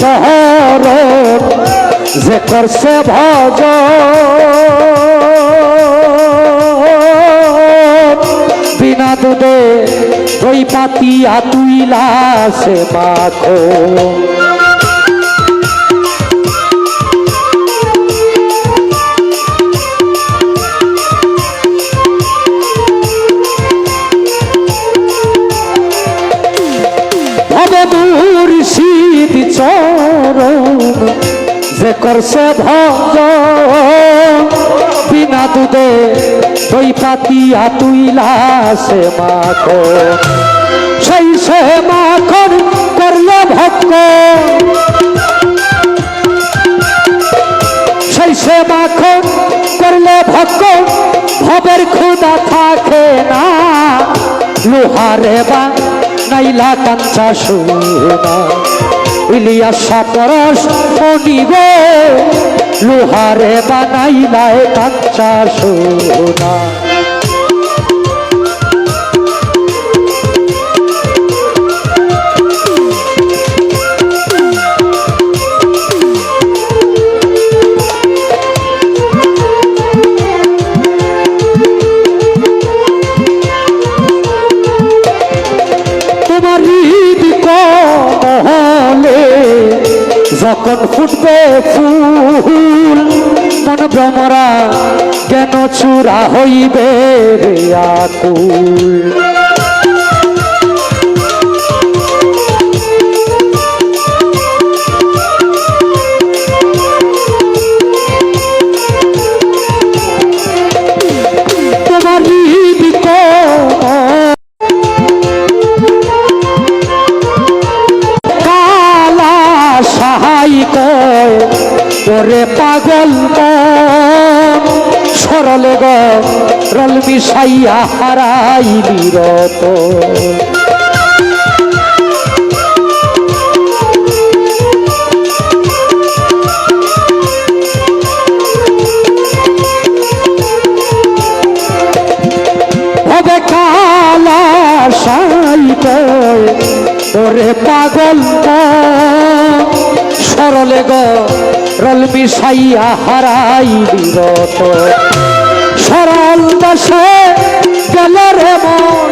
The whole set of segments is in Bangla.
চহর যে করছে ভজ। বিনা দুধে দই পাতিয়া তুইলা সে মাখো ভবদূর শীত চরণ যে করছে ভজ বিনা দুধে দই পাতিয়া তুইলা সে মাখো সেই সে মাখন করলে ভক্ত সেই সে মাখন করলে ভক্ত ভবের ক্ষুদা থাকে না লোহারে বা নাইলা কাঞ্চা সোনা ইলিয়াসা পরশ মনিব লোহারে বানাইলায় কাঁচা সোনা। যখন ফুটবে ফুল মন ভ্রমরা কেন চূড়া হইবে আকুল? কয় ওরে পাগল সরলে গল মিশাইয়া হারাই বিরত। কালা সাই কয় ওরে পাগল সরলে গ, রল মিশাইয়া হারাই বিরত। সরল দশে গেল রে মন।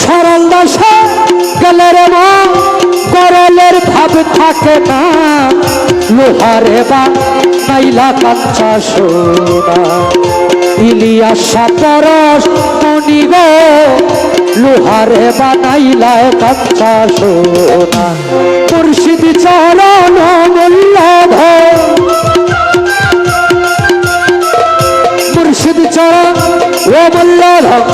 সরল দশে গেল রে মন করলের ভাব থাকে না। লোহারে বা নাইলা কাঞ্চা সোনা। ইলিয়াসা পরশ মনিব লোহারে বানাইলায় কাঁচা সোনা। মুর্শিদ চরণ বল্লভ মুর্শিদ চরণ ও বল্লভ